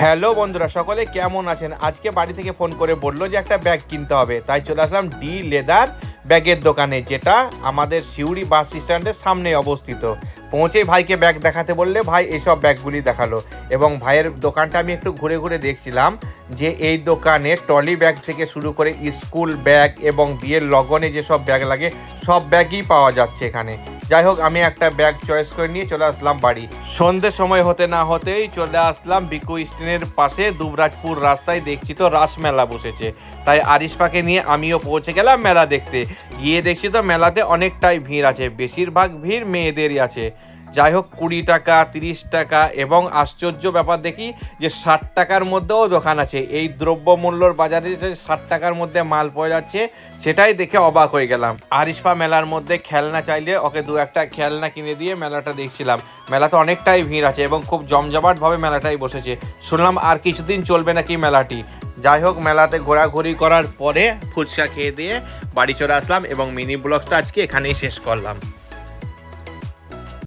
Hello বন্ধুরা, সকলে কেমন আছেন? আজকে বাড়ি থেকে ফোন করে বলল যে একটা ব্যাগ কিনতে হবে, তাই চলে আসলাম ডি লেদার ব্যাগের দোকানে, যেটা আমাদের সিউড়ি বাস স্ট্যান্ডের সামনে অবস্থিত। পৌঁছে ভাইকে ব্যাগ দেখাতে বললে ভাই এইসব ব্যাগগুলি দেখাল। এবং ভাইয়ের দোকানটা আমি একটু ঘুরে ঘুরে দেখছিলাম যে এই দোকানে ট্রলি ব্যাগ থেকে শুরু করে স্কুল ব্যাগ এবং বিয়ের লগনে যেসব ব্যাগ লাগে, সব ব্যাগই পাওয়া যাচ্ছে এখানে। যাই হোক, আমি একটা ব্যাগ চয়েস করে নিয়ে চলে আসলাম বাড়ি। সন্ধ্যে সময় হতে না হতেই চলে আসলাম বিকু স্টেনের পাশে, দুবরাজপুর রাস্তায় দেখছি তো রাস মেলা বসেছে। তাই আরিশপাকে নিয়ে আমিও পৌঁছে গেলাম মেলা দেখতে। গিয়ে দেখছি তো মেলাতে অনেকটাই ভিড় আছে, বেশিরভাগ ভিড় মেয়েদেরই আছে। যাই হোক কুড়ি টাকা, তিরিশ টাকা এবং আশ্চর্য ব্যাপার দেখি যে ষাট টাকার মধ্যেও দোকান আছে। এই দ্রব্যমূল্যর বাজারে যে ষাট টাকার মধ্যে মাল পাওয়া যাচ্ছে, সেটাই দেখে অবাক হয়ে গেলাম। আরিশপা মেলার মধ্যে খেলনা চাইলে ওকে দু একটা খেলনা কিনে দিয়ে মেলাটা দেখছিলাম। মেলাতে অনেকটাই ভিড় আছে এবং খুব জমজমাটভাবে মেলাটাই বসেছে। শুনলাম আর কিছুদিন চলবে নাকি মেলাটি। যাই হোক মেলাতে ঘোরাঘুরি করার পরে ফুচকা খেয়ে দিয়ে বাড়ি চলে আসলাম এবং মিনি ব্লগটা আজকে এখানেই শেষ করলাম।